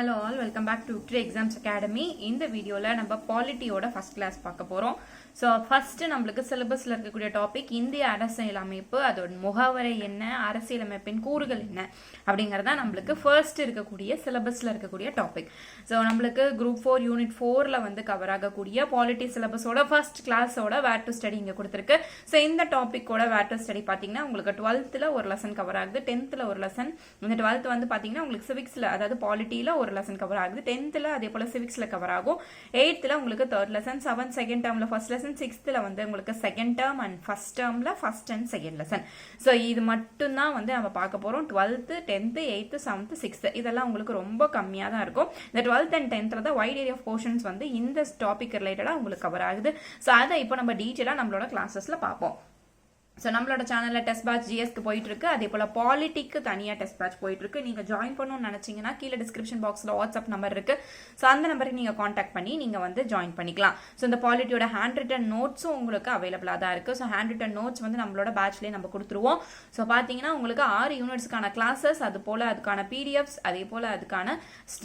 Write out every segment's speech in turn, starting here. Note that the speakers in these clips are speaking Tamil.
Hello all welcome back to Victory Exams Academy இந்த வீடியோவில் நம்ம பாலிட்டியோட ஃபர்ஸ்ட் கிளாஸ் பார்க்க போகிறோம் ஸோ ஃபஸ்ட்டு நம்மளுக்கு சிலபஸில் இருக்கக்கூடிய டாபிக் இந்திய அரசியல் அமைப்பு அதோட முகவரை என்ன அரசியலமைப்பின் கூறுகள் என்ன அப்படிங்கிறதா நம்மளுக்கு ஃபர்ஸ்ட் இருக்கக்கூடிய சிலபஸில் இருக்கக்கூடிய டாபிக் ஸோ நம்மளுக்கு குரூப் ஃபோர் யூனிட் ஃபோரில் வந்து கவர் ஆகக்கூடிய பாலிட்டி சிலபஸோட ஃபர்ஸ்ட் கிளாஸோட வேர் டு ஸ்டடி இங்கே கொடுத்துருக்கு. ஸோ இந்த டாப்பிக்கோட வேர் டு ஸ்டடி பார்த்தீங்கன்னா உங்களுக்கு டுவெல்த்தில் ஒரு லெசன் கவர் ஆகுது டென்த்தில் ஒரு லெசன் இந்த டுவெல்த் வந்து பார்த்தீங்கன்னா உங்களுக்கு சிவிக்ஸில் அதாவது பாலிட்டியில் ஒரு லெசன் கவர் ஆகுது. டென்த்தில் அதே போல் சிவிக்ஸில் கவர் ஆகும். எயித்தில் உங்களுக்கு தேர்ட் லெசன் செவன்த் செகண்ட் டேர்மில் ஃபர்ஸ்ட் லெசன் சிக்ஸ்த்தில் வந்து உங்களுக்கு செகண்ட் டேர்ம் அண்ட் ஃபர்ஸ்ட் டேர்மில் first and second lesson so இது மட்டும்தான் வந்து நம்ம பார்க்க போகிறோம் twelfth tenth eighth seventh sixth இதெல்லாம் உங்களுக்கு ரொம்ப கம்மியாக தான் இருக்கும். இந்த டுவெல்த் அண்ட் டென்த்தில் தான் வைட் ஏரியா ஆஃப் போர்ஷன்ஸ் வந்து இந்த டாபிக் ரிலேட்டடாக உங்களுக்கு கவர் ஆகுது. ஸோ அதை இப்போ நம்ம டீட்டெயிலாக நம்மளோட கிளாஸஸில் பார்ப்போம். ஸோ நம்மளோட சேனலில் டெஸ்ட் பேட்ச் ஜிஎஸ்க்கு போயிட்டு இருக்கு அதே போல் பாலிட்டிக்கு தனியாக டெஸ்ட் பேட்ச் போயிட்டு இருக்கு நீங்கள் ஜாயின் பண்ணணும்னு நினச்சிங்கன்னா கீழே டிஸ்கிரிப்ஷன் பாக்ஸில் வாட்ஸ்அப் நம்பர் இருக்கு. ஸோ அந்த நம்பருக்கு நீங்கள் காண்டாக்ட் பண்ணி நீங்கள் வந்து ஜாயின் பண்ணிக்கலாம். ஸோ இந்த பாலிட்டியோட ஹேண்ட் ரிட்டன் நோட்ஸும் உங்களுக்கு அவைலபிளாக தான் இருக்குது ஸோ ஹேண்ட் ரிட்டன் நோட்ஸ் வந்து நம்மளோட பேட்ச்லேயே நம்ம கொடுத்துருவோம். ஸோ பார்த்தீங்கன்னா உங்களுக்கு ஆறு யூனிட்ஸ்க்கான கிளாஸஸ் அது போல் அதுக்கான பிடிஎஃப்ஸ் அதே போல் அதுக்கான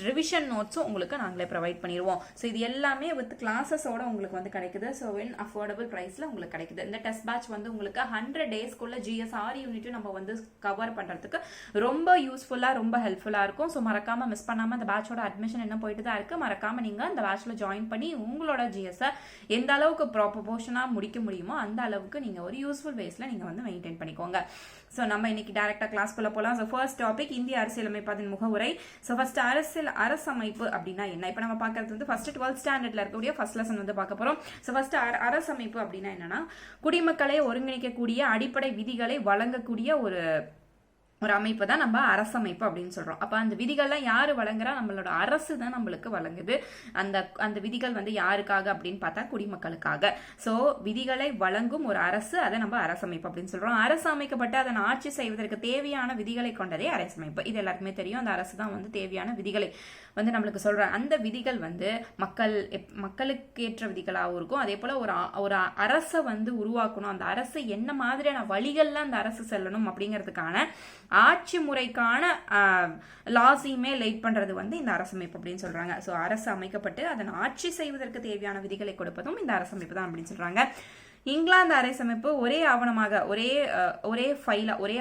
ரிவிஷன் நோட்ஸும் உங்களுக்கு நாங்களே ப்ரொவைட் பண்ணிடுவோம் ஸோ இது எல்லாமே வித் கிளாஸஸோட உங்களுக்கு வந்து கிடைக்குது. ஸோ வென் அஃபோர்டபுள் ப்ரைஸில் உங்களுக்கு கிடைக்குது. இந்த டெஸ்ட் பேட்ச் வந்து உங்களுக்கு ஹண்ட்ரட் டேஸ்க்குள்ள ஜிஎஸ் ஆர் யூனிட்டும் நம்ம வந்து கவர் பண்ணுறதுக்கு ரொம்ப யூஸ்ஃபுல்லாக ரொம்ப ஹெல்ப்ஃபுல்லாக இருக்கும். ஸோ மறக்காமல் மிஸ் பண்ணாமல் அந்த பேட்சோட அட்மிஷன் என்ன போயிட்டு தான் இருக்குது மறக்காமல் நீங்கள் அந்த பேட்சில் ஜாயின் பண்ணி உங்களோட ஜிஎஸ்ஸை எந்த அளவுக்கு ப்ராப்போர்ஷனாக முடிக்க முடியுமோ அந்த அளவுக்கு நீங்கள் ஒரு யூஸ்ஃபுல் வேஸில் நீங்கள் வந்து மெயின்டைன் பண்ணிக்கோங்க. ஸோ நம்ம இன்னைக்கு டேரெக்டாக கிளாஸ்க்குள்ளே போகலாம் ஸோ ஃபர்ஸ்ட் டாபிக் இந்திய அரசியலமைப்பு அதன் முகவுரை. ஸோ ஃபர்ஸ்ட் அரசியல் அரசமைப்பு அப்படின்னா என்ன? இப்போ நம்ம பார்க்கறது வந்து ஃபர்ஸ்ட் டுவெல்த் ஸ்டாண்டர்ட்ல இருக்கக்கூடிய ஃபர்ஸ்ட் லெசன் வந்து பார்க்க போகிறோம் ஸோ ஃபர்ஸ்ட் அரசமைப்பு அப்படின்னா என்னன்னா குடிமக்களை ஒருங்கிணைக்கக்கூடிய அடிப்படை விதிகளை வழங்கக்கூடிய ஒரு ஒரு அமைப்பு தான் நம்ம அரசமைப்பு அப்படின்னு சொல்றோம். அப்ப அந்த விதிகள்லாம் யாரு வழங்குறா? நம்மளோட அரசு தான் நம்மளுக்கு வழங்குது. அந்த அந்த விதிகள் வந்து யாருக்காக அப்படின்னு பார்த்தா குடிமக்களுக்காக. ஸோ விதிகளை வழங்கும் ஒரு அரசு அதை நம்ம அரசமைப்பு அப்படின்னு சொல்றோம். அரசு அமைக்கப்பட்டு அதன் ஆட்சி செய்வதற்கு தேவையான விதிகளை கொண்டதே அரசமைப்பு. இது எல்லாருக்குமே தெரியும். அந்த அரசு தான் வந்து தேவையான விதிகளை வந்து நம்மளுக்கு சொல்றோம் அந்த விதிகள் வந்து மக்கள் மக்களுக்கு ஏற்ற விதிகளாகவும் இருக்கும். அதே போல ஒரு ஒரு அரசை வந்து உருவாக்கணும். அந்த அரசு என்ன மாதிரியான வழிகள்லாம் அந்த அரசு செல்லணும் அப்படிங்கிறதுக்கான ஆட்சி முறைக்கான லாஸையுமே லைட் பண்றது வந்து இந்த அரசமைப்பு அப்படின்னு சொல்றாங்க. ஸோ அரசு அமைக்கப்பட்டு அதன் ஆட்சி செய்வதற்கு தேவையான விதிகளை கொடுப்பதும் இந்த அரசமைப்பு தான் அப்படின்னு சொல்றாங்க. இங்கிலாந்து அரசமைப்பு ஒரே ஆவணமாக ஒரே ஒரே ஃபைல ஒரே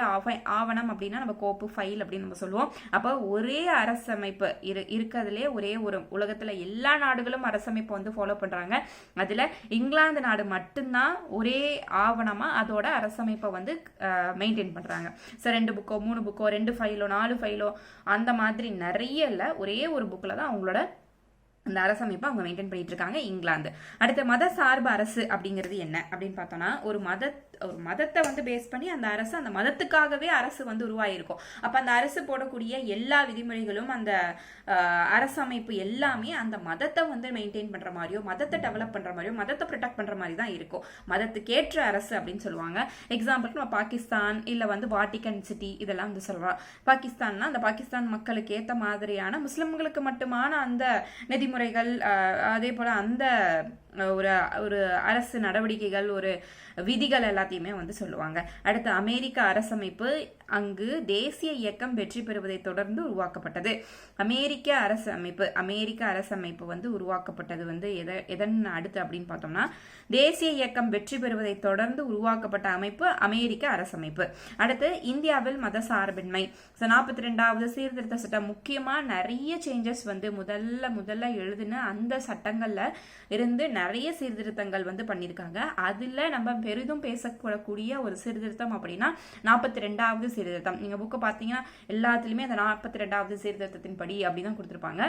ஆவணம் அப்படின்னா நம்ம கோப்பு ஃபைல் அப்படின்னு நம்ம சொல்லுவோம். அப்போ ஒரே அரசமைப்பு இரு இருக்கிறதுலே ஒரே ஒரு உலகத்தில் எல்லா நாடுகளும் அரசமைப்பு வந்து ஃபாலோ பண்ணுறாங்க அதில் இங்கிலாந்து நாடு மட்டும்தான் ஒரே ஆவணமாக அதோட அரசமைப்பை வந்து மெயின்டைன் பண்ணுறாங்க ஸோ ரெண்டு புக்கோ மூணு புக்கோ ரெண்டு ஃபைலோ நாலு ஃபைலோ அந்த மாதிரி நிறைய இல்லை. ஒரே ஒரு புக்கில் தான் அவங்களோட அந்த அரசமைப்பை அவங்க மெயின்டைன் பண்ணிட்டு இருக்காங்க இங்கிலாந்து. அடுத்த மத சார்பு அரசு அப்படிங்கிறது என்ன? அப்படின்னு பார்த்தோம்னா ஒரு மத ஒரு மதத்தை வந்து பேஸ் பண்ணி அந்த அரசு அந்த மதத்துக்காகவே அரசு வந்து உருவாயிருக்கும் அப்ப அந்த அரசு போடக்கூடிய எல்லா விதிமுறைகளும் அந்த அரசமைப்பு எல்லாமே அந்த மதத்தை வந்து மெயின்டைன் பண்ற மாதிரியோ மதத்தை டெவலப் பண்ற மாதிரியோ மதத்தை ப்ரொடெக்ட் பண்ற மாதிரி தான் இருக்கும். மதத்துக்கேற்ற அரசு அப்படின்னு சொல்லுவாங்க. எக்ஸாம்பிளுக்கு நம்ம பாகிஸ்தான் இல்ல வந்து வாட்டிகன் சிட்டி இதெல்லாம் வந்து சொல்றோம் பாகிஸ்தான்னா அந்த பாகிஸ்தான் மக்களுக்கு ஏத்த மாதிரியான முஸ்லிம்களுக்கு மட்டுமான அந்த விதிமுறைகள் அதே போல் அந்த ஒரு ஒரு அரசு நடவடிக்கைகள் ஒரு விதிகள் எல்லாத்தையுமே வந்து சொல்லுவாங்க. அடுத்து அமெரிக்க அரசமைப்பு அங்கு தேசிய இயக்கம் வெற்றி பெறுவதை தொடர்ந்து உருவாக்கப்பட்டது. அமெரிக்க அரசமைப்பு அமெரிக்க அரசமைப்பு வந்து உருவாக்கப்பட்டது வந்து எதை எதன் அடுத்து அப்படின்னு பார்த்தோம்னா தேசிய இயக்கம் வெற்றி பெறுவதை தொடர்ந்து உருவாக்கப்பட்ட அமைப்பு அமெரிக்க அரசமைப்பு. அடுத்து இந்தியாவில் மத சார்பின்மை ஸோ நாற்பத்தி ரெண்டாவது சீர்திருத்த சட்டம் முக்கியமா நிறைய சேஞ்சஸ் வந்து முதல்ல முதல்ல எழுதின அந்த சட்டங்கள்ல இருந்து நிறைய சீர்திருத்தங்கள் வந்து பண்ணியிருக்காங்க. அதில் நம்ம பெரிதும் பேசக்கூடக்கூடிய ஒரு சீர்திருத்தம் அப்படின்னா நாற்பத்தி ரெண்டாவது சீர்திருத்தம் நீங்கள் புக்கை பார்த்தீங்கன்னா எல்லாத்துலயுமே அந்த நாற்பத்தி ரெண்டாவது சீர்திருத்தத்தின் படி அப்படிதான் கொடுத்துருப்பாங்க.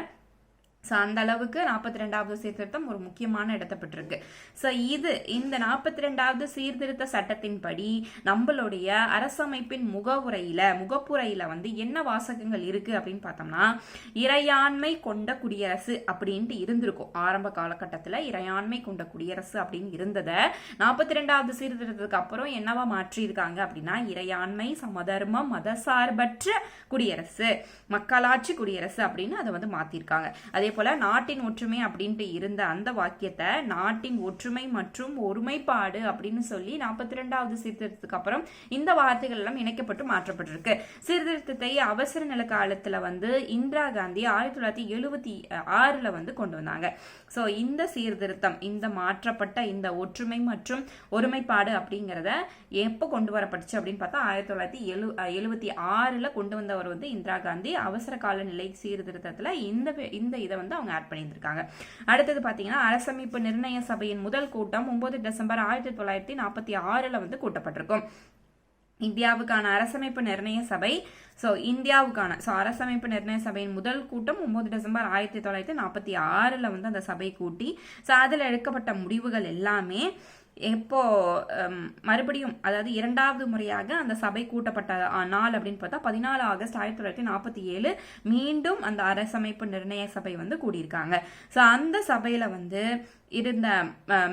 ஸோ அந்த அளவுக்கு நாற்பத்தி ரெண்டாவது சீர்திருத்தம் ஒரு முக்கியமான இடத்தை ஸோ இது இந்த நாற்பத்தி ரெண்டாவது சீர்திருத்த சட்டத்தின்படி நம்மளுடைய அரசமைப்பின் முகவுரையில முகப்புரையில் வந்து என்ன வாசகங்கள் இருக்கு அப்படின்னு பார்த்தோம்னா இறையாண்மை கொண்ட குடியரசு அப்படின்ட்டு இருந்திருக்கும். ஆரம்ப காலகட்டத்தில் இறையாண்மை கொண்ட குடியரசு அப்படின்னு இருந்ததை நாற்பத்தி ரெண்டாவது சீர்திருத்தத்துக்கு அப்புறம் என்னவா மாற்றியிருக்காங்க அப்படின்னா இறையாண்மை சமதர்மம் மதசார்பற்ற குடியரசு மக்களாட்சி குடியரசு அப்படின்னு அதை வந்து மாற்றிருக்காங்க அதே போல நாட்டின் ஒற்றுமை அப்படின்ட்டு இருந்த அந்த வாக்கியத்தை நாட்டின் ஒற்றுமை மற்றும் ஒருமைப்பாடு அப்படின்னு சொல்லி நாற்பத்தி ரெண்டாவது சீர்திருத்தத்துக்கு அப்புறம் இந்த வார்த்தைகள் எல்லாம் இணைக்கப்பட்டு மாற்றப்பட்டிருக்கு. சீர்திருத்தத்தை அவசர நில காலத்துல வந்து இந்திரா காந்தி ஆயிரத்தி தொள்ளாயிரத்தி எழுபத்தி ஆறுல வந்து கொண்டு வந்தாங்க. ஸோ இந்த சீர்திருத்தம் இந்த மாற்றப்பட்ட இந்த ஒற்றுமை மற்றும் ஒருமைப்பாடு அப்படிங்கிறத எப்போ கொண்டு வரப்பட்டுச்சு அப்படின்னு பார்த்தா ஆயிரத்தி தொள்ளாயிரத்தி எழு எழுபத்தி ஆறில் கொண்டு வந்தவர் வந்து இந்திரா காந்தி. அவசர கால நிலை சீர்திருத்தத்தில் இந்த இந்த இதை வந்து அவங்க ஆட் பண்ணியிருந்திருக்காங்க. அடுத்தது பார்த்தீங்கன்னா அரசமைப்பு நிர்ணய சபையின் முதல் கூட்டம் ஒன்பது டிசம்பர் ஆயிரத்தி தொள்ளாயிரத்தி நாற்பத்தி ஆறில் வந்து கூட்டப்பட்டிருக்கும். இந்தியாவுக்கான அரசமைப்பு நிர்ணய சபை ஸோ இந்தியாவுக்கான ஸோ அரசமைப்பு நிர்ணய சபையின் முதல் கூட்டம் ஒன்பது டிசம்பர் ஆயிரத்தி தொள்ளாயிரத்தி நாற்பத்தி ஆறில் வந்து அந்த சபை கூட்டி ஸோ அதில் எடுக்கப்பட்ட முடிவுகள் எல்லாமே எப்போ மறுபடியும் அதாவது இரண்டாவது முறையாக அந்த சபை கூட்டப்பட்ட நாள் அப்படின்னு பார்த்தா பதினாலு ஆகஸ்ட் ஆயிரத்தி தொள்ளாயிரத்தி நாற்பத்தி ஏழு மீண்டும் அந்த அரசமைப்பு நிர்ணய சபை வந்து கூடியிருக்காங்க. ஸோ அந்த சபையில வந்து இருந்த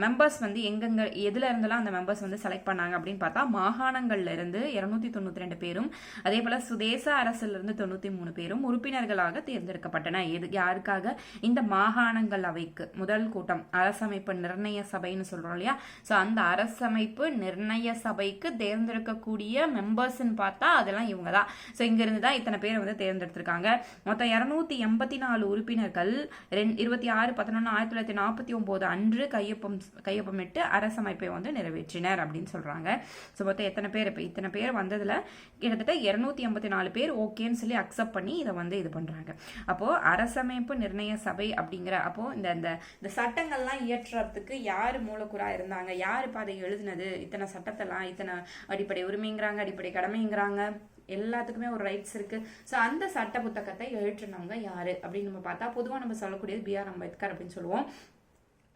மெம்பர்ஸ் வந்து எங்கெங்க எதுல இருந்தெல்லாம் அந்த மெம்பர்ஸ் வந்து செலக்ட் பண்ணாங்க அப்படின்னு பார்த்தா மாகாணங்கள்ல இருந்து இருநூத்தி தொண்ணூத்தி ரெண்டு பேரும் அதே போல சுதேச அரசுல இருந்து தொண்ணூத்தி மூணு பேரும் உறுப்பினர்களாக தேர்ந்தெடுக்கப்பட்டன. எது யாருக்காக? இந்த மாகாணங்கள் அவைக்கு. முதல் கூட்டம் அரசமைப்பு நிர்ணய சபைன்னு சொல்றோம் இல்லையா? ஸோ அந்த அரசமைப்பு நிர்ணய சபைக்கு தேர்ந்தெடுக்கக்கூடிய மெம்பர்ஸ்ன்னு பார்த்தா அதெல்லாம் இவங்க தான் ஸோ இங்கிருந்து தான் இத்தனை பேர் வந்து தேர்ந்தெடுத்திருக்காங்க. மொத்தம் இரநூத்தி எண்பத்தி நாலு உறுப்பினர்கள் ரெண் இருபத்தி ஆறு பதினொன்று ஆயிரத்தி தொள்ளாயிரத்தி நாற்பத்தி ஒன்பது அன்று கையொப்பம் கையொப்பமிட்டு அரசமைப்பை வந்து நிறைவேற்றினர் அப்படின்னு சொல்றாங்க. ஸோ மொத்தம் எத்தனை பேர் இப்போ இத்தனை பேர் வந்ததுல கிட்டத்தட்ட இருநூத்தி ஐம்பத்தி நாலு பேர் ஓகேன்னு சொல்லி அக்செப்ட் பண்ணி இதை வந்து இது பண்றாங்க. அப்போ அரசமைப்பு நிர்ணய சபை அப்படிங்கிற அப்போ இந்த இந்த இந்த சட்டங்கள்லாம் இயற்றுறதுக்கு யார் மூலக்கூறா இருந்தாங்க? யார் இப்போ அதை எழுதினது? இத்தனை சட்டத்தெல்லாம் இத்தனை அடிப்படை உரிமைங்கிறாங்க அடிப்படை கடமைங்கிறாங்க. எல்லாத்துக்குமே ஒரு ரைட்ஸ் இருக்கு. ஸோ அந்த சட்ட புத்தகத்தை எழுத்துனவங்க யாரு? அப்படின்னு நம்ம பார்த்தா பொதுவாக நம்ம சொல்லக்கூடியது பி ஆர் அம்பேத்கர் அப்படின்னு சொல்லுவோம்.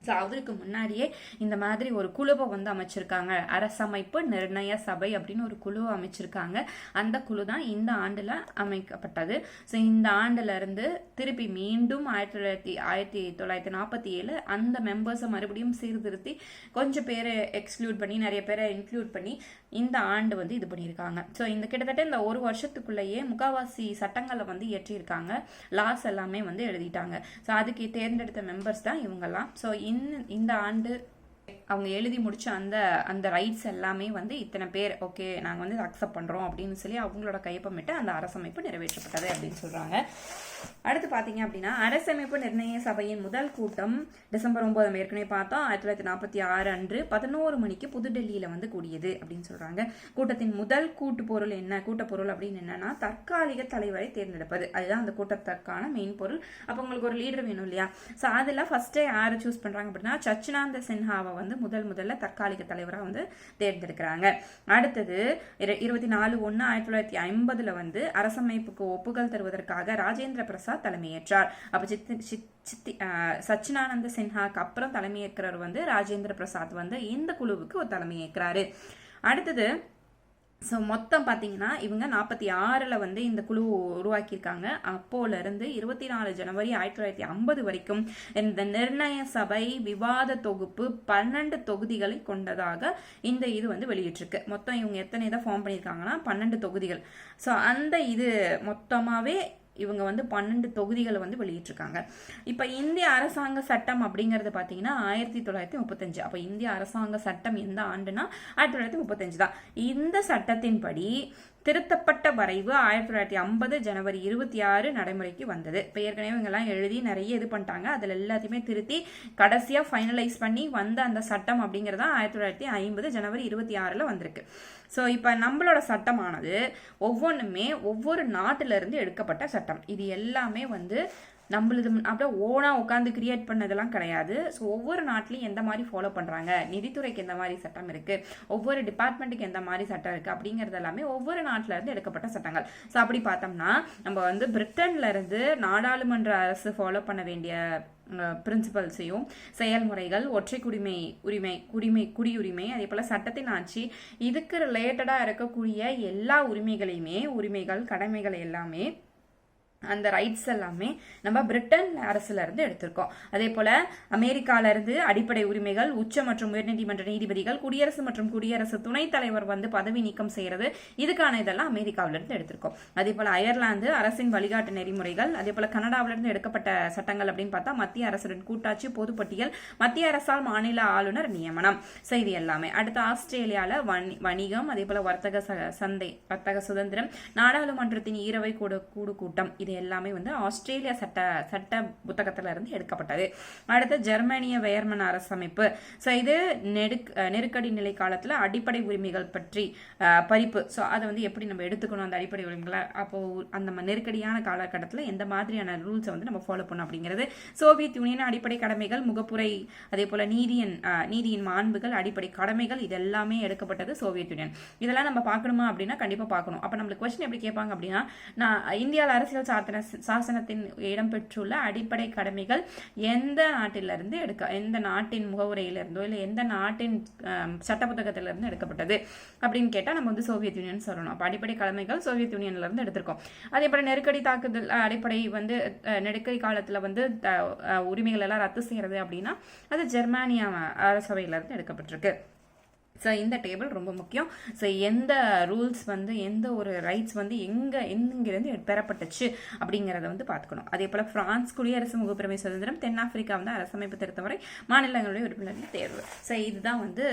ஸோ அவருக்கு முன்னாடியே இந்த மாதிரி ஒரு குழுவை வந்து அமைச்சிருக்காங்க. அரசமைப்பு நிர்ணய சபை அப்படின்னு ஒரு குழுவை அமைச்சிருக்காங்க. அந்த குழு தான் இந்த ஆண்டில் அமைக்கப்பட்டது. ஸோ இந்த ஆண்டுல இருந்து திருப்பி மீண்டும் ஆயிரத்தி தொள்ளாயிரத்தி ஆயிரத்தி தொள்ளாயிரத்தி நாற்பத்தி ஏழு அந்த மெம்பர்ஸை மறுபடியும் சீர்திருத்தி கொஞ்சம் பேரை எக்ஸ்க்ளூட் பண்ணி நிறைய பேரை இன்க்ளூட் பண்ணி இந்த ஆண்டு வந்து இது பண்ணியிருக்காங்க. ஸோ இந்த கிட்டத்தட்ட இந்த ஒரு வருஷத்துக்குள்ளேயே முக்காவாசி சட்டங்களை வந்து இயற்றியிருக்காங்க. லாஸ் எல்லாமே வந்து எழுதிட்டாங்க. ஸோ அதுக்கு தேர்ந்தெடுத்த மெம்பர்ஸ் தான் இவங்கெல்லாம். ஸோ இந்த ஆண்டு அவங்க எழுதி முடிச்ச அந்த அந்த ரைட்ஸ் எல்லாமே வந்து இத்தனை பேர் ஓகே நாங்கள் வந்து அக்செப்ட் பண்ணுறோம் அப்படின்னு சொல்லி அவங்களோட கையொப்பமிட்டு அந்த அரசமைப்பு நிறைவேற்றப்பட்டது அப்படின்னு சொல்கிறாங்க அடுத்து பார்த்தீங்க அப்படின்னா அரசமைப்பு நிர்ணய சபையின் முதல் கூட்டம் டிசம்பர் ஒன்பதாம் ஏற்கனவே பார்த்தோம். ஆயிரத்தி தொள்ளாயிரத்தி நாற்பத்தி ஆறு அன்று பதினோரு மணிக்கு புதுடெல்லியில் வந்து கூடியது அப்படின்னு சொல்கிறாங்க கூட்டத்தின் முதல் கூட்டு பொருள் என்ன? கூட்ட பொருள் அப்படின்னு என்னன்னா தற்காலிக தலைவரை தேர்ந்தெடுப்பது. அதுதான் அந்த கூட்டத்திற்கான மெயின் பொருள். அப்போ உங்களுக்கு ஒரு லீடர் வேணும் இல்லையா? ஸோ அதில் ஃபஸ்ட்டே யாரை சூஸ் பண்ணுறாங்க அப்படின்னா சச்சினாந்த சின்ஹாவை வந்து முதல் முதல்ல தற்காலிக தலைவராக வந்து தேர்ந்தெடுக்கிறாங்க. அடுத்தது இருபத்தி நாலு ஒன்று ஆயிரத்தி தொள்ளாயிரத்தி ஐம்பதுல வந்து அரசமைப்புக்கு ஒப்புதல் தருவதற்காக ராஜேந்திர பிரசாத் தலைமையேற்றார். அப்ப சித்தி சித்தி சச்சினானந்த சின்ஹாக்கு அப்புறம் தலைமையேற்கிறவர் வந்து ராஜேந்திர பிரசாத் வந்து இந்த குழுவுக்கு ஒரு தலைமையேற்கிறாரு. அடுத்தது ஸோ மொத்தம் பார்த்தீங்கன்னா இவங்க நாற்பத்தி ஆறில் வந்து இந்த குழு உருவாக்கியிருக்காங்க. அப்போலேருந்து இருபத்தி நாலு ஜனவரி ஆயிரத்தி தொள்ளாயிரத்தி ஐம்பது வரைக்கும் இந்த நிர்ணய சபை விவாத தொகுப்பு பன்னெண்டு தொகுதிகளை கொண்டதாக இந்த இது வந்து வெளியிட்டிருக்கு. மொத்தம் இவங்க எத்தனை இதை ஃபார்ம் பண்ணியிருக்காங்கன்னா பன்னெண்டு தொகுதிகள். ஸோ அந்த இது மொத்தமாகவே இவங்க வந்து பன்னெண்டு தொகுதிகளை வந்து வெளியிட்டிருக்காங்க. இப்போ இந்திய அரசாங்க சட்டம் அப்படிங்கிறது பார்த்தீங்கன்னா ஆயிரத்தி தொள்ளாயிரத்தி முப்பத்தஞ்சு. அப்போ இந்திய அரசாங்க சட்டம் எந்த ஆண்டுனா ஆயிரத்தி தொள்ளாயிரத்தி முப்பத்தஞ்சு தான். இந்த சட்டத்தின்படி திருத்தப்பட்ட வரைவு ஆயிரத்தி தொள்ளாயிரத்தி ஐம்பது ஜனவரி இருபத்தி ஆறு நடைமுறைக்கு வந்தது. இப்போ ஏற்கனவே இவங்கெல்லாம் எழுதி நிறைய இது பண்ணிட்டாங்க. அதில் எல்லாத்தையுமே திருத்தி கடைசியாக ஃபைனலைஸ் பண்ணி வந்த அந்த சட்டம் அப்படிங்கிறதா ஆயிரத்தி தொள்ளாயிரத்தி ஐம்பது ஜனவரி இருபத்தி ஆறில் வந்திருக்கு. ஸோ இப்போ நம்மளோட சட்டமானது ஒவ்வொன்றுமே ஒவ்வொரு நாட்டிலிருந்து எடுக்கப்பட்ட சட்டம். இது எல்லாமே வந்து நம்மளது அப்படியே ஓனாக உட்காந்து கிரியேட் பண்ணதெல்லாம் கிடையாது. ஸோ ஒவ்வொரு நாட்டிலையும் எந்த மாதிரி ஃபாலோ பண்ணுறாங்க நிதித்துறைக்கு எந்த மாதிரி சட்டம் இருக்குது ஒவ்வொரு டிபார்ட்மெண்ட்டுக்கு எந்த மாதிரி சட்டம் இருக்குது அப்படிங்கிறது எல்லாமே ஒவ்வொரு நாட்டிலேருந்து எடுக்கப்பட்ட சட்டங்கள். ஸோ அப்படி பார்த்தோம்னா நம்ம வந்து பிரிட்டன்லேருந்து நாடாளுமன்ற அரசு ஃபாலோ பண்ண வேண்டிய பிரின்சிபல்ஸையும் செயல்முறைகள் ஒற்றை குடிமை உரிமை குடிமை குடியுரிமை அதே போல் சட்டத்தின் ஆட்சி இதுக்கு ரிலேட்டடாக இருக்கக்கூடிய எல்லா உரிமைகளையுமே உரிமைகள் கடமைகள் எல்லாமே அந்த ரைட்ஸ் எல்லாமே நம்ம பிரிட்டன் அரசுல இருந்து எடுத்திருக்கோம். அதே போல அமெரிக்கால இருந்து அடிப்படை உரிமைகள் உச்ச மற்றும் உயர்நீதிமன்ற நீதிபதிகள் குடியரசு மற்றும் குடியரசு துணைத் தலைவர் வந்து பதவி நீக்கம் செய்யறது இதுக்கான இதெல்லாம் அமெரிக்காவில இருந்து எடுத்திருக்கோம். அதே போல அயர்லாந்து அரசின் வழிகாட்டு நெறிமுறைகள் அதே போல கனடாவில இருந்து எடுக்கப்பட்ட சட்டங்கள் அப்படின்னு பார்த்தா மத்திய அரசுடன் கூட்டாட்சி பொதுப்பட்டியல் மத்திய அரசால் மாநில ஆளுநர் நியமனம். செய்தி எல்லாமே. அடுத்து ஆஸ்திரேலியால வணி- வணிகம் அதே போல வர்த்தக ச- சந்தை வர்த்தக சுதந்திரம் நாடாளுமன்றத்தின் ஈரவை கூடு கூடு கூட்டம் இது எல்லாமே வந்து ஆஸ்திரேலியா சட்ட சட்ட புத்தகத்துல இருந்து எடுக்கப்பட்டது. அடுத்து ஜெர்மனிய வேர்மன் அரசமைப்பு. ஸோ இது நெடுக் நெருக்கடி நிலை காலத்தில் அடிப்படை உரிமைகள் பற்றி பறிப்பு. ஸோ அதை வந்து எப்படி நம்ம எடுத்துக்கணும் அந்த அடிப்படை உரிமைகளை? அப்போ அந்த நெருக்கடியான காலகட்டத்தில் எந்த மாதிரியான ரூல்ஸை வந்து நம்ம ஃபாலோ பண்ணணும் அப்படிங்கிறது. சோவியத் யூனியன் அடிப்படை கடமைகள் முகப்புரை அதே போல நீதியின் நீதியின் மாண்புகள் அடிப்படை கடமைகள் இது எல்லாமே எடுக்கப்பட்டது சோவியத் யூனியன். இதெல்லாம் நம்ம பார்க்கணுமா அப்படின்னா கண்டிப்பாக பார்க்கணும். அப்போ நம்மளுக்கு கொஸ்டின் எப்படி கேட்பாங்க அப்படின்னா நான் இந்தியாவில் அரசியல் சாசன சாசனத்தின் இடம்பெற்றுள்ள அடிப்படை கடமைகள் எந்த நாட்டிலிருந்து எடுக்க எந்த நாட்டின் முகவுரையிலிருந்தோ இல்லை எந்த நாட்டின் சட்ட புத்தகத்திலிருந்து எடுக்கப்பட்டது அப்படின்னு கேட்டால் நம்ம வந்து சோவியத் யூனியன் சொல்லணும். அப்போ அடிப்படை கடமைகள் சோவியத் யூனியன்லேருந்து எடுத்திருக்கோம். அதே போல் நெருக்கடி தாக்குதல் அடிப்படை வந்து நெருக்கடி காலத்தில் வந்து த- உரிமைகள் எல்லாம் ரத்து செய்கிறது அப்படின்னா அது ஜெர்மானியா அரசவையிலேருந்து எடுக்கப்பட்டிருக்கு. ஸோ இந்த டேபிள் ரொம்ப முக்கியம். ஸோ எந்த ரூல்ஸ் வந்து எந்த ஒரு ரைட்ஸ் வந்து எங்கே எங்கிருந்து பெறப்பட்டுச்சு அப்படிங்கிறத வந்து பார்த்துக்கணும். அதே போல் பிரான்ஸ் குடியரசு முகப்புரிமை சுதந்திரம் தென்னாப்பிரிக்கா வந்து அரசமைப்பு திருத்த வரை மாநிலங்களுடைய உறுப்பினர்கள் தேர்வு. ஸோ இதுதான் வந்து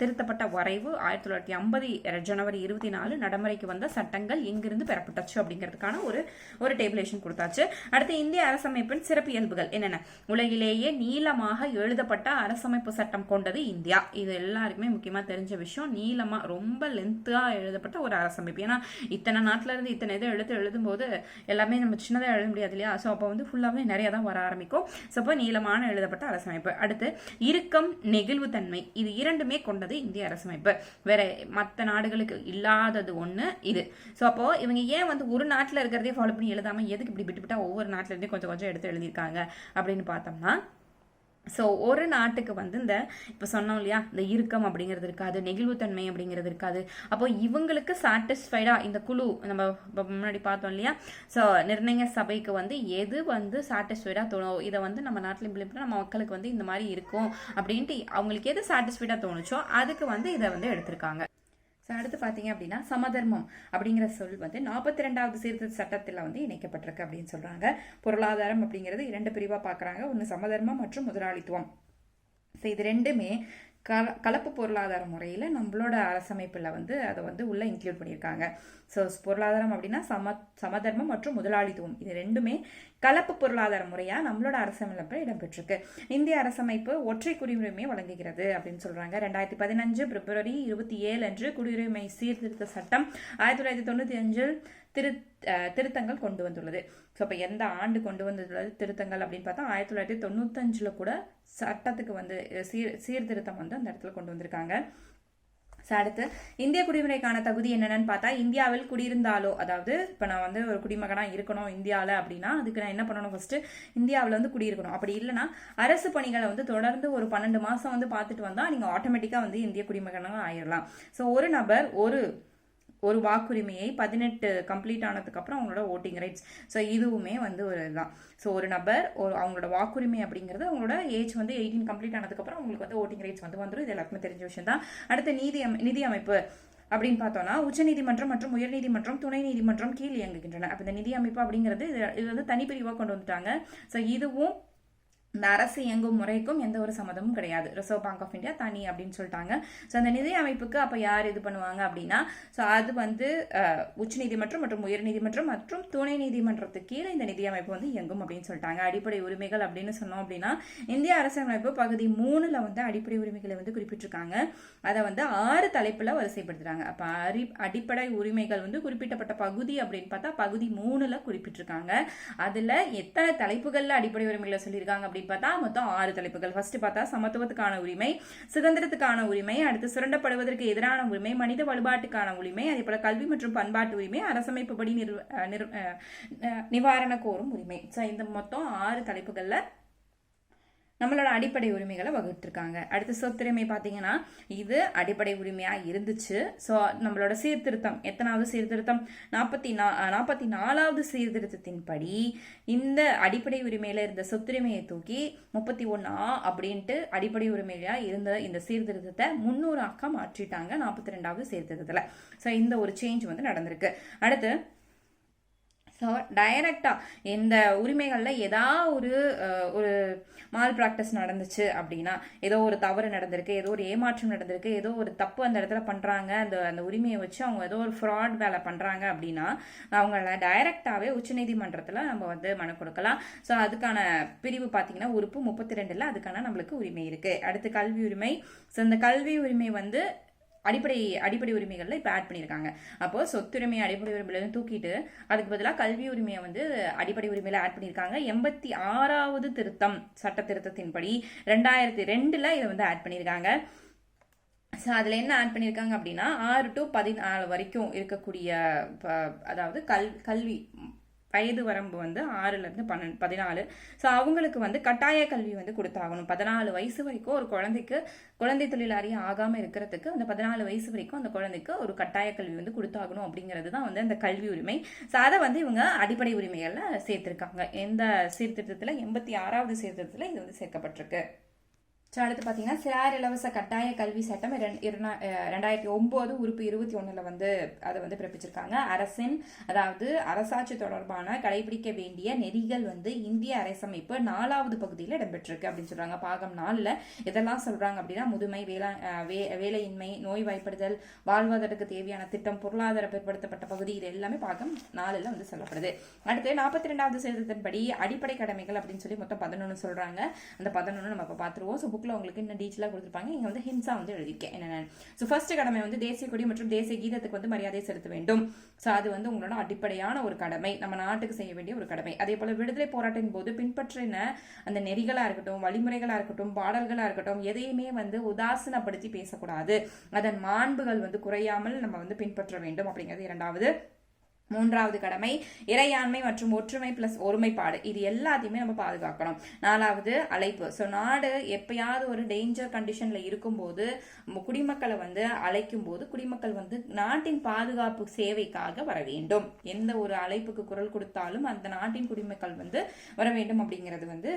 திருத்தப்பட்ட வரைவு. ஆயிரத்தி தொள்ளாயிரத்தி ஐம்பது ஜனவரி இருபத்தி நாலு நடைமுறைக்கு வந்த சட்டங்கள் எங்கிருந்து பெறப்பட்டுச்சு அப்படிங்கிறதுக்கான ஒரு ஒரு டேபிளேஷன் கொடுத்தாச்சு. அடுத்து இந்திய அரசமைப்பின் சிறப்பியல்புகள் என்னென்ன? உலகிலேயே நீளமாக எழுதப்பட்ட அரசமைப்பு சட்டம் கொண்டது இந்தியா. இது எல்லாருக்குமே முக்கியமாக தெரிஞ்ச விஷயம். நீளமாக ரொம்ப லென்த்தாக எழுதப்பட்ட ஒரு அரசமைப்பு. ஏன்னா இத்தனை நாட்டிலேருந்து இத்தனை இதை எழுத்து எழுதும்போது எல்லாமே நம்ம சின்னதாக எழுத முடியாது இல்லையா? ஸோ அப்போ வந்து ஃபுல்லாவே நிறைய தான் வர ஆரம்பிக்கும். ஸோ அப்போ நீளமான எழுதப்பட்ட அரசமைப்பு. அடுத்து இறுக்கம் நெகிழ்வுத்தன்மை இது இரண்டுமே கொண்டது இந்திய அரசமைப்பு. வேற மற்ற நாடுகளுக்கு இல்லாதது ஒன்று இது. ஸோ அப்போ இவங்க ஏன் வந்து ஒரு நாட்டில் இருக்கிறதே ஃபாலோ பண்ணி எழுதாமல் எதுக்கு இப்படி விட்டுவிட்டா ஒவ்வொரு நாட்டிலேருந்தே கொஞ்சம் கொஞ்சம் எடுத்து எழுதியிருக்காங்க அப்படின்னு பார்த்தோம்னா ஸோ ஒரு நாட்டுக்கு வந்து இந்த இப்போ சொன்னோம் இல்லையா இந்த இறுக்கம் அப்படிங்கிறது இருக்காது நெகிழ்வுத்தன்மை அப்படிங்கிறது இருக்காது. அப்போ இவங்களுக்கு சாட்டிஸ்ஃபைடாக இந்த குழு நம்ம முன்னாடி பார்த்தோம் இல்லையா ஸோ நிர்ணய சபைக்கு வந்து எது வந்து சாட்டிஸ்ஃபைடாக தோணும் இதை வந்து நம்ம நாட்டில் இம்ப்ளிமெண்ட் நம்ம மக்களுக்கு வந்து இந்த மாதிரி இருக்கும் அப்படின்ட்டு அவங்களுக்கு எது சாட்டிஸ்ஃபைடாக தோணுச்சோ அதுக்கு வந்து இதை வந்து எடுத்திருக்காங்க. ஸோ அடுத்து பார்த்தீங்க அப்படின்னா சமதர்மம் அப்படிங்கிற சொல் வந்து நாற்பத்தி ரெண்டாவது சீர்திருத்த சட்டத்தில் வந்து இணைக்கப்பட்டிருக்கு அப்படின்னு சொல்றாங்க. பொருளாதாரம் அப்படிங்கிறது இரண்டு பிரிவாக பார்க்குறாங்க. ஒன்று சமதர்மம் மற்றும் முதலாளித்துவம். ஸோ இது ரெண்டுமே கல கலப்பு பொருளாதார முறையில் நம்மளோட அரசமைப்பில் வந்து அதை வந்து உள்ளே இன்க்ளூட் பண்ணியிருக்காங்க. ஸோ பொருளாதாரம் அப்படின்னா சம சமதர்மம் மற்றும் முதலாளித்துவம். இது ரெண்டுமே கலப்பு பொருளாதார முறையாக நம்மளோட அரசமைப்பில் இடம்பெற்றிருக்கு. இந்திய அரசமைப்பு ஒற்றை குடியுரிமையை வழங்குகிறது அப்படின்னு சொல்கிறாங்க ரெண்டாயிரத்தி பதினஞ்சு பிப்ரவரி இருபத்தி ஏழு அன்று குடியுரிமை சீர்திருத்த சட்டம் ஆயிரத்தி தொள்ளாயிரத்தி தொண்ணூற்றி அஞ்சில் திரு திருத்தங்கள் கொண்டு வந்துள்ளது. ஸோ இப்போ எந்த ஆண்டு கொண்டு வந்துள்ளது திருத்தங்கள் அப்படின்னு பார்த்தா ஆயிரத்தி தொள்ளாயிரத்தி தொண்ணூத்தஞ்சில் கூட சட்டத்துக்கு வந்து சீர் சீர்திருத்தம் வந்து அந்த இடத்துல கொண்டு வந்திருக்காங்க. ஸோ அடுத்து இந்திய குடிமுறைக்கான தகுதி என்னென்னு பார்த்தா இந்தியாவில் குடியிருந்தாலோ அதாவது இப்போ நான் வந்து ஒரு குடிமகனாக இருக்கணும் இந்தியாவில் அப்படின்னா அதுக்கு நான் என்ன பண்ணணும் ஃபஸ்ட்டு இந்தியாவில் வந்து குடியிருக்கணும். அப்படி இல்லைன்னா அரசு பணிகளை வந்து தொடர்ந்து ஒரு பன்னெண்டு மாதம் வந்து பார்த்துட்டு வந்தால் நீங்கள் ஆட்டோமேட்டிக்காக வந்து இந்திய குடிமகனாக ஆயிடலாம் ஸோ ஒரு நபர் ஒரு ஒரு வாக்குரிமையை பதினெட்டு கம்ப்ளீட் ஆனதுக்கு அப்புறம் அவங்களோட ஓட்டிங் ரைட்ஸ் ஸோ இதுவுமே வந்து ஒரு இதுதான். ஸோ ஒரு நபர் ஒரு அவங்களோட வாக்குரிமை அப்படிங்கிறது அவங்களோட ஏஜ் வந்து எயிட்டீன் கம்ப்ளீட் ஆனதுக்கப்புறம் அவங்களுக்கு வந்து ஓட்டிங் ரைட்ஸ் வந்து வந்துடும் இது எல்லாருக்குமே தெரிஞ்ச விஷயம் தான் அடுத்து நீதி அமை நிதி அமைப்பு அப்படின்னு பார்த்தோம்னா உச்சநீதிமன்றம் மற்றும் உயர்நீதிமன்றம் துணை நீதிமன்றம் கீழ் இயங்குகின்றன. அப்போ இந்த நிதி அமைப்பு அப்படிங்கிறது இது இது வந்து தனிப்பிரிவாக கொண்டு வந்துட்டாங்க. ஸோ இதுவும் இந்த அரசு இயங்கும் முறைக்கும் எந்த ஒரு சம்மதமும் கிடையாது. ரிசர்வ் பேங்க் ஆஃப் இந்தியா தனி அப்படின்னு சொல்லிட்டாங்க. ஸோ அந்த நிதி அமைப்புக்கு அப்போ யார் இது பண்ணுவாங்க அப்படின்னா ஸோ அது வந்து உச்சநீதிமன்றம் மற்றும் உயர்நீதிமன்றம் மற்றும் துணை நீதிமன்றத்துக்கு கீழே இந்த நிதி அமைப்பு வந்து இயங்கும் அப்படின்னு சொல்லிட்டாங்க. அடிப்படை உரிமைகள் அப்படின்னு சொன்னோம் அப்படின்னா இந்திய அரசியலமைப்பு பகுதி மூணுல வந்து அடிப்படை உரிமைகளை வந்து குறிப்பிட்டிருக்காங்க. அதை வந்து ஆறு தலைப்புல வரிசைப்படுத்துறாங்க. அப்போ அரி அடிப்படை உரிமைகள் வந்து குறிப்பிட்டப்பட்ட பகுதி அப்படின்னு பார்த்தா பகுதி மூணுல குறிப்பிட்டிருக்காங்க. அதுல எத்தனை தலைப்புகள்ல அடிப்படை உரிமைகளை சொல்லியிருக்காங்க அப்படின்னு பார்த்தா மொத்தம் ஆறு தலைப்புகள். ஃபர்ஸ்ட் பார்த்தா சமத்துவத்துக்கான உரிமை சுதந்திரத்துக்கான உரிமை அடுத்து சுரண்டப்படுவதற்கு எதிரான உரிமை மனித வழிபாட்டுக்கான உரிமை அதே போல கல்வி மற்றும் பண்பாட்டு உரிமை அரசமைப்புப்படி நிறு அஹ் நிவாரண கோரும் உரிமை. ஸோ இந்த மொத்தம் ஆறு தலைப்புகளில் நம்மளோட அடிப்படை உரிமைகளை வகுத்திருக்காங்க. அடுத்து சொத்துரிமை பார்த்தீங்கன்னா இது அடிப்படை உரிமையாக இருந்துச்சு. ஸோ நம்மளோட சீர்திருத்தம் எத்தனாவது சீர்திருத்தம்? நாற்பத்தி நா நாற்பத்தி நாலாவது சீர்திருத்தத்தின்படி இந்த அடிப்படை உரிமையில் இருந்த சொத்துரிமையை தூக்கி முப்பத்தி ஒன்றா அப்படின்ட்டு அடிப்படை உரிமையாக இருந்த இந்த சீர்திருத்தத்தை முன்னூறு மாற்றிட்டாங்க நாற்பத்தி ரெண்டாவது சீர்திருத்தத்தில். ஸோ இந்த ஒரு சேஞ்ச் வந்து நடந்திருக்கு. அடுத்து ஸோ டைரக்டாக இந்த உரிமைகளில் ஏதா ஒரு ஒரு மால் ப்ராக்டிஸ் நடந்துச்சு அப்படின்னா ஏதோ ஒரு தவறு நடந்திருக்கு ஏதோ ஒரு ஏமாற்றம் நடந்திருக்கு ஏதோ ஒரு தப்பு அந்த இடத்துல பண்ணுறாங்க அந்த அந்த உரிமையை வச்சு அவங்க ஏதோ ஒரு ஃப்ராட் வேலை பண்ணுறாங்க அப்படின்னா அவங்கள டைரக்டாகவே உச்சநீதிமன்றத்தில் நம்ம வந்து மனு கொடுக்கலாம். ஸோ அதுக்கான பிரிவு பார்த்தீங்கன்னா உறுப்பு முப்பத்தி ரெண்டில் அதுக்கான நம்மளுக்கு உரிமை இருக்குது அடுத்து கல்வி உரிமை. ஸோ இந்த கல்வி உரிமை வந்து அடிப்படை அடிப்படை உரிமைகளில் இப்போ ஆட் பண்ணியிருக்காங்க அப்போ சொத்துரிமை அடிப்படை உரிமையிலேருந்து தூக்கிட்டு அதுக்கு பதிலாக கல்வி உரிமையை வந்து அடிப்படை உரிமையில் ஆட் பண்ணியிருக்காங்க எண்பத்தி ஆறாவது திருத்தம் சட்ட திருத்தத்தின்படி ரெண்டாயிரத்தி ரெண்டில் இதை வந்து ஆட் பண்ணியிருக்காங்க ஸோ அதில் என்ன ஆட் பண்ணியிருக்காங்க அப்படின்னா ஆறு டு பதினாலு வரைக்கும் இருக்கக்கூடிய ப- அதாவது கல் கல்வி வயது வரம்பு வந்து ஆறுலேருந்து பன்னெண்டு பதினாலு. ஸோ அவங்களுக்கு வந்து கட்டாய கல்வி வந்து கொடுத்தாகணும். பதினாலு வயசு வரைக்கும் ஒரு குழந்தைக்கு குழந்தை தொழிலாளி ஆகாமல் இருக்கிறதுக்கு அந்த பதினாலு வயசு வரைக்கும் அந்த குழந்தைக்கு ஒரு கட்டாய கல்வி வந்து கொடுத்தாகணும் அப்படிங்கிறது தான் வந்து அந்த கல்வி உரிமை. ஸோ அதை வந்து இவங்க அடிப்படை உரிமைகளில் சேர்த்துருக்காங்க. எந்த சீர்திருத்தத்தில்? எண்பத்தி ஆறாவது சீர்திருத்தத்தில் இது வந்து சேர்க்கப்பட்டிருக்கு. ஸோ அடுத்து பார்த்தீங்கன்னா சிறார் இலவச கட்டாய கல்வி சட்டம் ரெண்டாயிரத்தி ஒம்பது உறுப்பு இருபத்தி ஒன்றில் வந்து அதை வந்து பிறப்பிச்சிருக்காங்க. அரசின் அதாவது அரசாட்சி தொடர்பான கடைபிடிக்க வேண்டிய நெறிகள் வந்து இந்திய அரசமைப்பு நாலாவது பகுதியில் இடம்பெற்றிருக்கு அப்படின்னு சொல்றாங்க. பாகம் நாலில் இதெல்லாம் சொல்றாங்க அப்படின்னா முதுமை வேளா வே- வேலையின்மை நோய்வாய்ப்படுதல் வாழ்வாதாரத்துக்கு தேவையான திட்டம் பொருளாதார பிற்படுத்தப்பட்ட பகுதி இது எல்லாமே பாகம் நாலில் வந்து சொல்லப்படுது. அடுத்து நாற்பத்தி ரெண்டாவது சீர்திருத்தத்தின்படி அடிப்படை கடமைகள் அப்படின்னு சொல்லி மொத்தம் பதினொன்று சொல்றாங்க. அந்த பதினொன்று நம்ம இப்போ பார்த்துருவோம் ஸோ புக்கில் உங்களுக்கு இன்னும் டீட்டெயிலாக கொடுத்துருப்பாங்க. இங்கே வந்து ஹிம்சா வந்து எழுதியிருக்கேன் என்னென்ன ஸோ ஃபர்ஸ்ட் கடமை வந்து தேசிய கொடி மற்றும் தேசிய கீதத்துக்கு வந்து மரியாதை செலுத்த வேண்டும். ஸோ அது வந்து உங்களோட அடிப்படையான ஒரு கடமை. நம்ம நாட்டுக்கு செய்ய வேண்டிய ஒரு கடமை. அதே போல் விடுதலை போராட்டின் போது பின்பற்றின அந்த நெறிகளாக இருக்கட்டும் வழிமுறைகளாக இருக்கட்டும் பாடல்களாக இருக்கட்டும் எதையுமே வந்து உதாசீனப்படுத்தி பேசக்கூடாது. அதன் மாண்புகள் வந்து குறையாமல் நம்ம வந்து பின்பற்ற வேண்டும் அப்படிங்கிறது இரண்டாவது. மூன்றாவது கடமை இறையாண்மை மற்றும் ஒற்றுமை பிளஸ் ஒருமைப்பாடு. இது எல்லாத்தையுமே நம்ம பாதுகாக்கணும். நாலாவது அழைப்பு. ஸோ நாடு எப்பயாவது ஒரு டேஞ்சர் கண்டிஷன்ல இருக்கும்போது குடிமக்களை வந்து அழைக்கும் போது குடிமக்கள் வந்து நாட்டின் பாதுகாப்பு சேவைக்காக வர வேண்டும். எந்த ஒரு அழைப்புக்கு குரல் கொடுத்தாலும் அந்த நாட்டின் குடிமக்கள் வந்து வர வேண்டும் அப்படிங்கிறது வந்து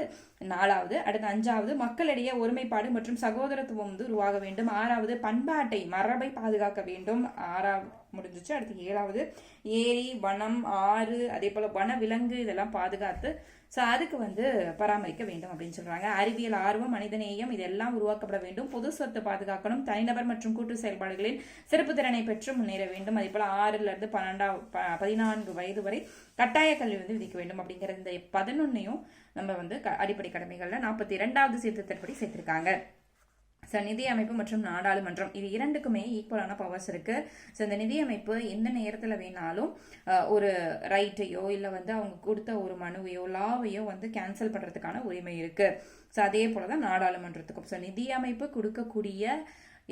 நாலாவது. அடுத்து அஞ்சாவது மக்களிடையே ஒருமைப்பாடு மற்றும் சகோதரத்துவம் வந்து உருவாக வேண்டும். ஆறாவது பண்பாட்டை மரபை பாதுகாக்க வேண்டும். ஆறாவது முடிஞ்சிச்சு. அடுத்து ஏழாவது. ஏரி வனம் ஆறு அதே போல வன விலங்கு இதெல்லாம் பாதுகாத்து ஸோ அதுக்கு வந்து பராமரிக்க வேண்டும் அப்படின்னு சொல்கிறாங்க அறிவியல் ஆர்வம் மனிதநேயம் இதெல்லாம் உருவாக்கப்பட வேண்டும். பொது சொத்து பாதுகாக்கணும். தனிநபர் மற்றும் கூட்டு செயல்பாடுகளில் சிறப்பு திறனை பெற்று முன்னேற வேண்டும். அதே போல் ஆறுலேருந்து பன்னெண்டாம் ப- பதினான்கு வயது வரை கட்டாய கல்வி வந்து விதிக்க வேண்டும் அப்படிங்கிற இந்த பதினொன்னையும் நம்ம வந்து க- அடிப்படை கடமைகளில் நாற்பத்தி இரண்டாவது சீர்திருத்தப்படி சேர்த்திருக்காங்க. ஸோ நிதி அமைப்பு மற்றும் நாடாளுமன்றம். இது இரண்டுக்குமே ஈக்குவலான பவர்ஸ் இருக்கு. ஸோ இந்த நிதி அமைப்பு எந்த நேரத்தில் வேணாலும் ஒரு ரைட்டையோ இல்லை வந்து அவங்க கொடுத்த ஒரு மனுவையோ லாவையோ வந்து கேன்சல் பண்ணுறதுக்கான உரிமை இருக்கு. ஸோ அதே போல தான் நாடாளுமன்றத்துக்கும். ஸோ நிதி அமைப்பு கொடுக்கக்கூடிய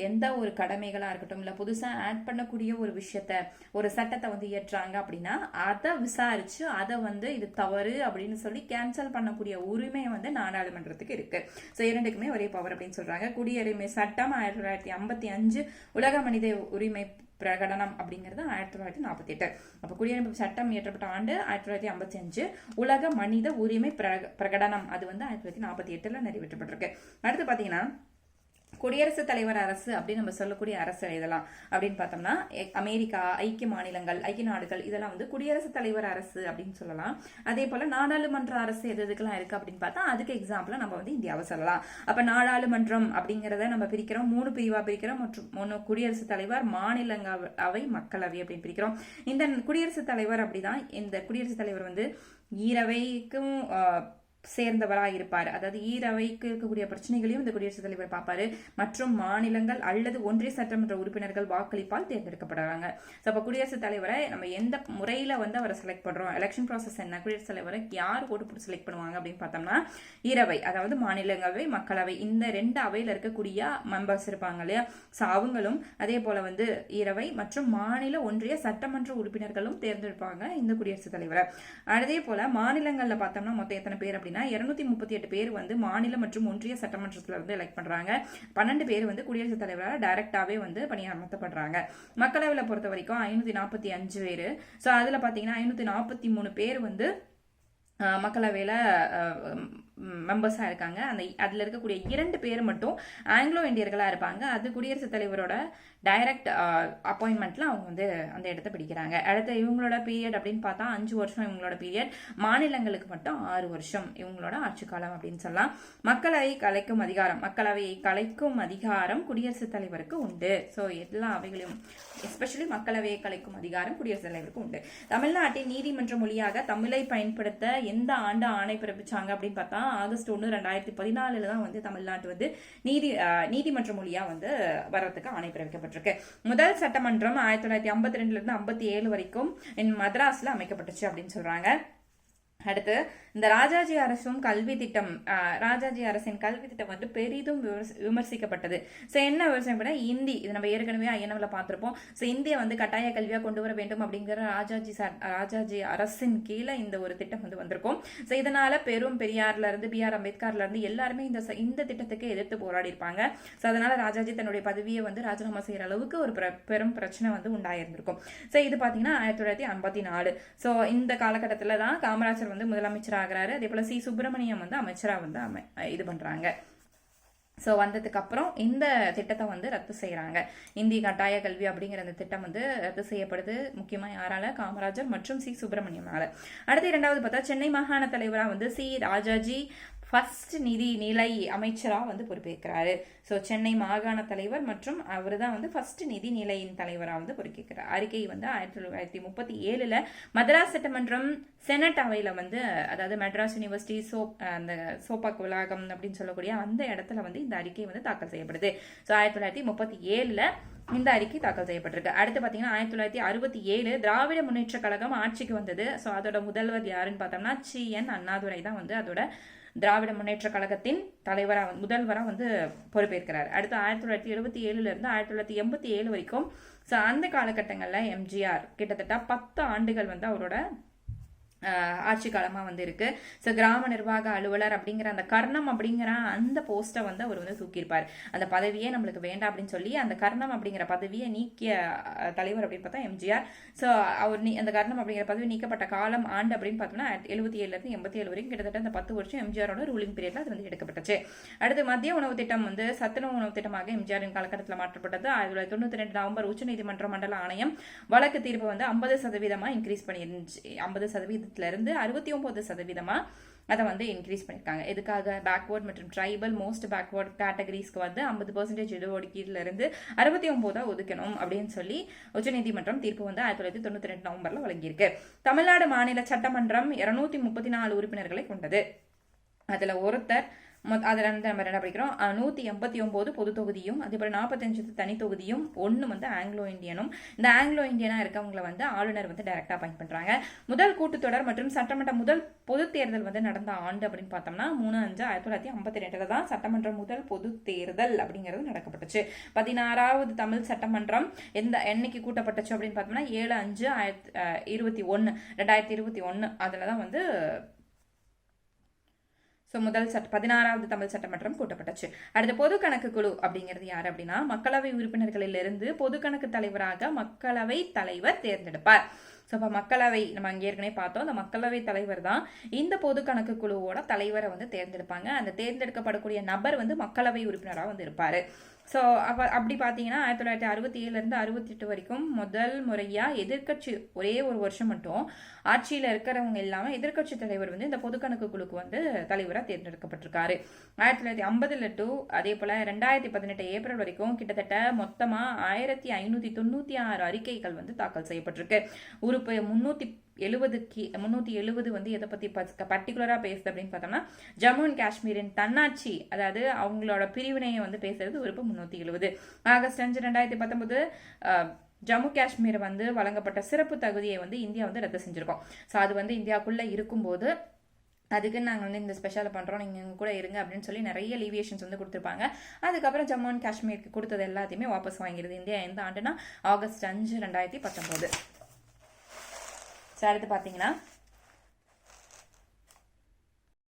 எந்த ஒரு கடமைகளாக இருக்கட்டும் இல்லை புதுசாக ஆட் பண்ணக்கூடிய ஒரு விஷயத்த ஒரு சட்டத்தை வந்து இயற்றாங்க அப்படின்னா அதை விசாரிச்சு அதை வந்து இது தவறு அப்படின்னு சொல்லி கேன்சல் பண்ணக்கூடிய உரிமை வந்து நாடாளுமன்றத்துக்கு இருக்கு. ஸோ இரண்டுக்குமே ஒரே பவர் அப்படின்னு சொல்றாங்க. குடியுரிமை சட்டம் ஆயிரத்தி தொள்ளாயிரத்தி ஐம்பத்தி அஞ்சு உலக மனித உரிமை பிரகடனம் அப்படிங்கிறது ஆயிரத்தி தொள்ளாயிரத்தி நாற்பத்தி எட்டு. அப்போ குடியரசு சட்டம் இயற்றப்பட்ட ஆண்டு ஆயிரத்தி தொள்ளாயிரத்தி ஐம்பத்தி அஞ்சு உலக மனித உரிமை பிரக பிரகடனம். அது வந்து ஆயிரத்தி தொள்ளாயிரத்தி நாற்பத்தி எட்டில் நிறைவேற்றப்பட்டிருக்கு. அடுத்து பார்த்தீங்கன்னா குடியரசுத் தலைவர் அரசு அப்படின்னு நம்ம சொல்லக்கூடிய அரசு இதெல்லாம். அப்படின்னு பார்த்தோம்னா அமெரிக்கா ஐக்கிய மாநிலங்கள் ஐக்கிய நாடுகள் இதெல்லாம் வந்து குடியரசுத் தலைவர் அரசு அப்படின்னு சொல்லலாம். அதே போல நாடாளுமன்ற அரசு எது எதுக்கெல்லாம் இருக்கு அப்படின்னு பார்த்தா அதுக்கு எக்ஸாம்பிளா நம்ம வந்து இந்தியாவை சொல்லலாம். அப்ப நாடாளுமன்றம் அப்படிங்கிறத நம்ம பிரிக்கிறோம். மூணு பிரிவா பிரிக்கிறோம். மற்றும் ஒன்று குடியரசுத் தலைவர் மாநிலங்களவை மக்களவை அப்படின்னு பிரிக்கிறோம். இந்த குடியரசுத் தலைவர் அப்படிதான் இந்த குடியரசுத் தலைவர் வந்து ஈரவைக்கும் சேர்ந்தவராக இருப்பார். அதாவது ஈரவைக்கு இருக்கக்கூடிய பிரச்சனைகளையும் இந்த குடியரசுத் தலைவர் பார்ப்பாரு. மற்றும் மாநிலங்கள் அல்லது ஒன்றிய சட்டமன்ற உறுப்பினர்கள் வாக்களிப்பால் தேர்ந்தெடுக்கப்படுறாங்க ஸோ அப்போ குடியரசுத் தலைவரை நம்ம எந்த முறையில் வந்து அவரை செலக்ட் பண்ணுறோம் எலெக்ஷன் ப்ராசஸ் என்ன? குடியரசுத் தலைவரை யார் ஓட்டு போட்டு செலக்ட் பண்ணுவாங்க அப்படின்னு பார்த்தோம்னா ஈரவை அதாவது மாநிலங்களவை மக்களவை இந்த ரெண்டு அவையில் இருக்கக்கூடிய மெம்பர்ஸ் இருப்பாங்க இல்லையா? ஸோ அவங்களும் அதே போல வந்து ஈரவை மற்றும் மாநில ஒன்றிய சட்டமன்ற உறுப்பினர்களும் தேர்ந்தெடுப்பாங்க இந்த குடியரசுத் தலைவரை. அதே போல மாநிலங்களில் பார்த்தோம்னா மொத்தம் எத்தனை பேர் அப்படின்னா பார்த்தீங்கன்னா இருநூத்தி முப்பத்தி எட்டு பேர் வந்து மாநில மற்றும் ஒன்றிய சட்டமன்றத்தில் வந்து எலெக்ட் பண்ணுறாங்க பன்னெண்டு பேர் வந்து குடியரசுத் தலைவரால் டைரக்டாகவே வந்து பணியமர்த்தப்படுறாங்க மக்களவையில் பொறுத்த வரைக்கும் ஐநூத்தி நாற்பத்தி அஞ்சு பேர். ஸோ அதில் பார்த்தீங்கன்னா ஐநூத்தி நாற்பத்தி மூணு பேர் வந்து மக்களவையில் மெம்பர்ஸாக இருக்காங்க. அந்த அதில் இருக்கக்கூடிய இரண்டு பேர் மட்டும் ஆங்கிலோ இந்தியர்களாக இருப்பாங்க. அது குடியரசுத் தலைவரோட டைரக்ட் அப்பாயின்மெண்ட்டில் அவங்க வந்து அந்த இடத்த பிடிக்கிறாங்க. அடுத்து இவங்களோட பீரியட் அப்படின்னு பார்த்தா அஞ்சு வருஷம் இவங்களோட பீரியட் மாநிலங்களுக்கு மட்டும் ஆறு வருஷம் இவங்களோட ஆட்சி காலம் அப்படின்னு சொல்லலாம். மக்களவை கலைக்கும் அதிகாரம் மக்களவையை கலைக்கும் அதிகாரம் குடியரசுத் தலைவருக்கு உண்டு. ஸோ எல்லா அவைகளையும் எஸ்பெஷலி மக்களவையை கலைக்கும் அதிகாரம் குடியரசுத் தலைவருக்கு உண்டு. தமிழ்நாட்டின் நீதிமன்ற மொழியாக தமிழை பயன்படுத்த எந்த ஆண்டு ஆணை பிறப்பிச்சாங்க அப்படின்னு பார்த்தா ஆகஸ்ட் ஒன்று ரெண்டாயிரத்தி பதினாலில் தான் வந்து தமிழ்நாட்டு வந்து நீதி அஹ், நீதிமன்ற மொழியா வந்து வர்றதுக்கு ஆணை பிறப்பிக்கப்பட்டிருக்கு. முதல் சட்டமன்றம் ஆயிரத்தி தொள்ளாயிரத்தி ஐம்பத்தி ரெண்டுல இருந்து ஐம்பத்தி ஏழு வரைக்கும் in அமைக்கப்பட்டுச்சு அப்படின்னு சொல்றாங்க. அடுத்து இந்த ராஜாஜி அரசும் கல்வி திட்டம் ராஜாஜி அரசின் கல்வி திட்டம் வந்து பெரிதும் விமர்சிக்கப்பட்டது. ஸோ என்ன விமர்சனம் பண்ண இந்தி இது நம்ம ஏற்கனவே ஐயனவில் பார்த்துருப்போம். ஸோ இந்தியை வந்து கட்டாய கல்வியாக கொண்டு வர வேண்டும் அப்படிங்கிற ராஜாஜி ராஜாஜி அரசின் கீழே இந்த ஒரு திட்டம் வந்து வந்திருக்கும். ஸோ இதனால பெரும் பெரியார்ல இருந்து பி ஆர் அம்பேத்கர்ல இருந்து எல்லாருமே இந்த இந்த திட்டத்துக்கு எதிர்த்து போராடி இருப்பாங்க ஸோ அதனால ராஜாஜி தன்னுடைய பதவியை வந்து ராஜினாமா செய்யற அளவுக்கு ஒரு பிர- பெரும் பிரச்சனை வந்து உண்டாயிருந்திருக்கும். ஸோ இது பார்த்தீங்கன்னா ஆயிரத்தி தொள்ளாயிரத்தி ஐம்பத்தி நாலு. ஸோ இந்த காலகட்டத்தில் தான் காமராஜர் வந்து முதலமைச்சர் ஆகிறாரு அதே போல் சி. சுப்பிரமணியம் வந்து அமைச்சராக வந்து அமை இது பண்றாங்க. ஸோ வந்ததுக்கு அப்புறம் இந்த திட்டத்தை வந்து ரத்து செய்கிறாங்க இந்தி கட்டாய கல்வி அப்படிங்கிற அந்த திட்டம் வந்து ரத்து செய்யப்படுது. முக்கியமாக யாரால? காமராஜர் மற்றும் சி. சுப்பிரமணியம்னால அடுத்து இரண்டாவது பார்த்தா சென்னை மாகாண தலைவராக வந்து சி. ராஜாஜி ஃபர்ஸ்ட் நிதி நிலை அமைச்சராக வந்து பொறுப்பேற்கிறாரு. ஸோ சென்னை மாகாண தலைவர் மற்றும் அவர் தான் வந்து ஃபர்ஸ்ட் நிதி நிலையின் தலைவராக வந்து பொறுப்பேற்கிறார். அறிக்கை வந்து ஆயிரத்தி தொள்ளாயிரத்தி முப்பத்தி ஏழில் மதராஸ் சட்டமன்றம் செனட் அவையில் வந்து அதாவது மெட்ராஸ் யூனிவர்சிட்டி சோப் அந்த சோப்பாக்கு உலகம் அப்படின்னு சொல்லக்கூடிய அந்த இடத்துல வந்து இந்த அறிக்கை வந்து தாக்கல் செய்யப்படுது. ஸோ ஆயிரத்தி தொள்ளாயிரத்தி முப்பத்தி ஏழில் இந்த அறிக்கை தாக்கல் செய்யப்பட்டிருக்கு. அடுத்து பார்த்தீங்கன்னா ஆயிரத்தி தொள்ளாயிரத்தி அறுபத்தி ஏழு திராவிட முன்னேற்ற கழகம் ஆட்சிக்கு வந்தது. ஸோ அதோட முதல்வர் யாருன்னு பார்த்தோம்னா சி. என். அண்ணாதுரை தான் வந்து அதோட திராவிட முன்னேற்ற கழகத்தின் தலைவராக முதல்வராக வந்து பொறுப்பேற்கிறார். அடுத்து ஆயிரத்தி தொள்ளாயிரத்தி எழுபத்தி ஏழுலேருந்து ஆயிரத்தி தொள்ளாயிரத்தி எண்பத்தி ஏழு வரைக்கும் ஸோ அந்த காலகட்டங்களில் எம்ஜிஆர் கிட்டத்தட்ட பத்து ஆண்டுகள் வந்து அவரோட ஆட்சி காலமாக வந்து இருக்கு. ஸோ கிராம நிர்வாக அலுவலர் அப்படிங்கிற அந்த கர்ணம் அப்படிங்கிற அந்த போஸ்ட்டை வந்து அவர் வந்து தூக்கியிருப்பார். அந்த பதவியே நம்மளுக்கு வேண்டாம் அப்படின்னு சொல்லி அந்த கர்ணம் அப்படிங்கிற பதவியை நீக்கிய தலைவர் அப்படின்னு பார்த்தா எம்ஜிஆர். ஸோ அவர் நீ அந்த கர்ணம் அப்படிங்கிற பதவி நீக்கப்பட்ட காலம் ஆண்டு அப்படின்னு பார்த்தோம்னா எழுபத்தி ஏழுலேருந்து எண்பத்தி ஏழு வரைக்கும் கிட்டத்தட்ட அந்த பத்து வருஷம் எம்ஜிஆரோட ரூலிங் பீரியட்ல அது வந்து எடுக்கப்பட்டுச்சு. அடுத்து மத்திய உணவு திட்டம் வந்து சத்துணவு உணவு திட்டமாக எம்ஜிஆரின் காலகட்டத்தில் மாற்றப்பட்டது. ஆயிரத்தி தொள்ளாயிரத்தி தொண்ணூற்றி ரெண்டு நவம்பர் உச்சநீதிமன்ற மண்டல ஆணையம் வழக்கு தீர்ப்பு வந்து ஐம்பது சதவீதமாக இன்க்ரீஸ் பண்ணிருந்துச்சு. ஐம்பது சதவீதம் இருந்து அறுபத்தி ஒன்பது சதவீதமா அதை வந்து இன்க்ரீஸ் பண்ணியிருக்காங்க எதுக்காக? பேக்வேர்ட் மற்றும் ட்ரைபல் மோஸ்ட் பேக்வேர்ட் கேட்டகரிஸ்க்கு வந்து ஐம்பது பர்சன்டேஜ் இடஒதுக்கீட்டிலிருந்து அறுபத்தி ஒன்பதா ஒதுக்கணும் அப்படின்னு சொல்லி உச்சநீதிமன்றம் தீர்ப்பு வந்து ஆயிரத்தி தொள்ளாயிரத்தி தொண்ணூற்றி ரெண்டு நவம்பரில் வழங்கியிருக்கு. தமிழ்நாடு மாநில சட்டமன்றம் இருநூத்தி முப்பத்தி நாலு உறுப்பினர்களை கொண்டது. அதில் ஒருத்தர் அதில் வந்து நம்ம என்ன படிக்கிறோம்? நூற்றி எண்பத்தி ஒம்பது பொது தொகுதியும் அதேபோல் நாற்பத்தஞ்சு தனி தொகுதியும் ஒன்று வந்து ஆங்கிலோ இந்தியனும். இந்த ஆங்கிலோ இந்தியனாக இருக்கவங்களை வந்து ஆளுநர் வந்து டைரெக்டாக அப்பாயிண்ட் பண்ணுறாங்க முதல் கூட்டத்தொடர் மற்றும் சட்டமன்ற முதல் பொது தேர்தல் வந்து நடந்த ஆண்டு அப்படின்னு பார்த்தோம்னா மூணு அஞ்சு ஆயிரத்தி தொள்ளாயிரத்தி ஐம்பத்தி ரெண்டில் தான் சட்டமன்ற முதல் பொது தேர்தல் அப்படிங்கிறது நடக்கப்பட்டுச்சு. பதினாறாவது தமிழ் சட்டமன்றம் எந்த என்னைக்கு கூட்டப்பட்டுச்சு அப்படின்னு பார்த்தோம்னா ஏழு அஞ்சு ஆயிரத்தி இருபத்தி ஒன்று ரெண்டாயிரத்தி இருபத்தி ஒன்று அதில் தான் வந்து ஸோ முதல் சட்ட பதினாறாவது தமிழ் சட்டமன்றம் கூட்டப்பட்டுச்சு. அடுத்த பொது கணக்கு குழு அப்படிங்கிறது யார் அப்படின்னா மக்களவை உறுப்பினர்களிலிருந்து பொது கணக்கு தலைவராக மக்களவை தலைவர் தேர்ந்தெடுப்பார். ஸோ இப்போ மக்களவை நம்ம அங்கே ஏற்கனவே பார்த்தோம். அந்த மக்களவை தலைவர் தான் இந்த பொது கணக்கு குழுவோட தலைவரை வந்து தேர்ந்தெடுப்பாங்க. அந்த தேர்ந்தெடுக்கப்படக்கூடிய நபர் வந்து மக்களவை உறுப்பினராக வந்து இருப்பார். ஸோ அப்போ அப்படி பார்த்தீங்கன்னா ஆயிரத்தி தொள்ளாயிரத்தி அறுபத்தி ஏழுலேருந்து அறுபத்தெட்டு வரைக்கும் முதல் முறையாக எதிர்க்கட்சி ஒரே ஒரு வருஷம் மட்டும் ஆட்சியில் இருக்கிறவங்க இல்லாமல் எதிர்க்கட்சி தலைவர் வந்து இந்த பொதுக்கணக்கு குழுக்கு வந்து தலைவராக தேர்ந்தெடுக்கப்பட்டிருக்காரு. ஆயிரத்தி தொள்ளாயிரத்தி ஐம்பதுல டு அதே போல் ரெண்டாயிரத்தி பதினெட்டு ஏப்ரல் வரைக்கும் கிட்டத்தட்ட மொத்தமாக ஆயிரத்தி ஐநூற்றி தொண்ணூற்றி ஆறு அறிக்கைகள் வந்து தாக்கல் செய்யப்பட்டிருக்கு. உறுப்பு முன்னூற்றி எழுபது கி முந்நூற்றி எழுபது வந்து எதை பற்றி பர்டிகுலராக பேசுது அப்படின்னு பார்த்தோம்னா ஜம்மு அண்ட் காஷ்மீரின் தன்னாட்சி அதாவது அவங்களோட பிரிவினையை வந்து பேசுறது உறுப்பு முந்நூற்றி எழுபது ஆகஸ்ட் அஞ்சு ரெண்டாயிரத்தி பத்தொன்பது ஜம்மு காஷ்மீர் வந்து வழங்கப்பட்ட சிறப்பு தகுதியை வந்து இந்தியா வந்து ரத்து செஞ்சுருக்கோம். ஸோ அது வந்து இந்தியாவுக்குள்ளே இருக்கும்போது அதுக்கு நாங்கள் வந்து இந்த ஸ்பெஷலை பண்ணுறோம் நீங்கள் எங்கள் கூட இருங்க அப்படின்னு சொல்லி நிறைய லீவியேஷன்ஸ் வந்து கொடுத்துருப்பாங்க. அதுக்கப்புறம் ஜம்மு அண்ட் காஷ்மீருக்கு கொடுத்தது எல்லாத்தையுமே வாபஸ் வாங்கிடுது இந்தியா எந்த ஆண்டுனா ஆகஸ்ட் அஞ்சு ரெண்டாயிரத்தி பத்தொம்போது ஸோ அடுத்து பார்த்தீங்கன்னா